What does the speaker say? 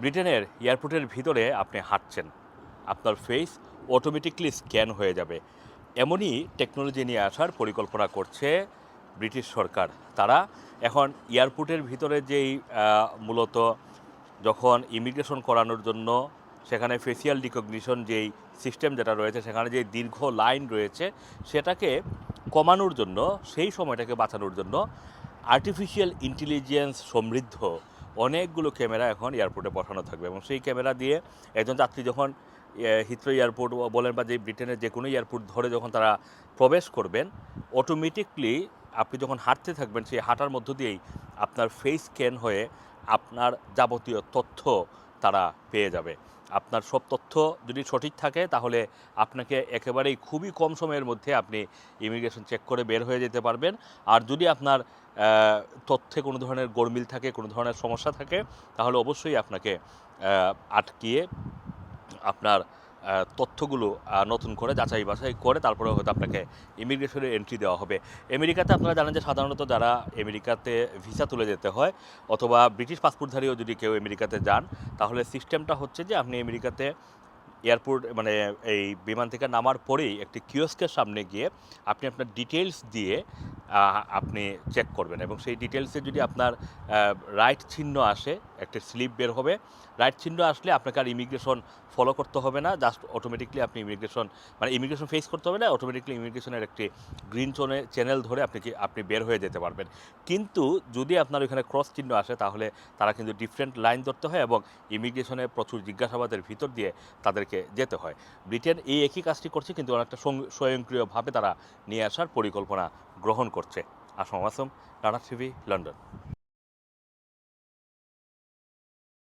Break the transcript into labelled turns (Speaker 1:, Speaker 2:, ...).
Speaker 1: ব্রিটেনের এয়ারপোর্টের ভিতরে আপনি হাঁটছেন। আপনার ফেস অটোমেটিকলি স্ক্যান হয়ে যাবে। এমনই টেকনোলজি নিয়ে আসার পরিকল্পনা করছে ব্রিটিশ সরকার। তারা এখন এয়ারপোর্টের ভিতরে যেই মূলত যখন ইমিগ্রেশন করানোর জন্য সেখানে ফেসিয়াল রিকগনিশন যেই সিস্টেম যেটা রয়েছে, সেখানে যে দীর্ঘ লাইন রয়েছে, সেটাকে কমানোর জন্য, সেই সময়টাকে বাঁচানোর জন্য আর্টিফিশিয়াল ইন্টেলিজেন্স সমৃদ্ধ অনেকগুলো ক্যামেরা এখন এয়ারপোর্টে বসানো থাকবে এবং সেই ক্যামেরা দিয়ে একজন যাত্রী যখন হিথ্রো এয়ারপোর্ট বলেন বা যে ব্রিটেনের যে কোনো এয়ারপোর্ট ধরে যখন তারা প্রবেশ করবেন অটোমেটিকলি আপনি যখন হাঁটতে থাকবেন, সেই হাঁটার মধ্য দিয়েই আপনার ফেস স্ক্যান হয়ে আপনার যাবতীয় তথ্য তারা পেয়ে যাবে। আপনার সব তথ্য যদি সঠিক থাকে, তাহলে আপনাকে একেবারেই খুবই কম সময়ের মধ্যে আপনি ইমিগ্রেশন চেক করে বের হয়ে যেতে পারবেন। আর যদি আপনার তথ্যে কোনো ধরনের গরমিল থাকে, কোনো ধরনের সমস্যা থাকে, তাহলে অবশ্যই আপনাকে আটকিয়ে আপনার তথ্যগুলো নতুন করে যাচাই বাছাই করে তারপরে হয়তো আপনাকে ইমিগ্রেশনে এন্ট্রি দেওয়া হবে। আমেরিকাতে আপনারা জানেন যে সাধারণত যারা আমেরিকাতে ভিসা তুলে যেতে হয় অথবা ব্রিটিশ পাসপোর্টধারীও যদি কেউ আমেরিকাতে যান, তাহলে সিস্টেমটা হচ্ছে যে আপনি আমেরিকাতে এয়ারপোর্ট মানে এই বিমান থেকে নামার পরেই একটি কিওস্কের সামনে গিয়ে আপনি আপনার ডিটেলস দিয়ে আপনি চেক করবেন এবং সেই ডিটেলসে যদি আপনার রাইট চিহ্ন আসে, একটা স্লিপ বের হবে রাইট চিহ্ন আসলে আপনাকে আর ইমিগ্রেশন ফলো করতে হবে না জাস্ট অটোমেটিকলি আপনি ইমিগ্রেশন মানে ইমিগ্রেশন ফেস করতে হবে না অটোমেটিকলি ইমিগ্রেশনের একটি গ্রিন চনে চ্যানেল ধরে আপনি কি, আপনি বের হয়ে যেতে পারবেন। কিন্তু যদি আপনার ওইখানে ক্রস চিহ্ন আসে, তাহলে তারা কিন্তু ডিফারেন্ট লাইন ধরতে হয় এবং ইমিগ্রেশনে প্রচুর জিজ্ঞাসাবাদের ভিতর দিয়ে তাদেরকে যেতে হয়। ব্রিটেন এই একই কাজটি করছে, কিন্তু অনেকটা স্বয়ংক্রিয়ভাবে তারা নিয়ে আসার পরিকল্পনা গ্রহণ করছে। আসম আসম টানা টিভি লন্ডন।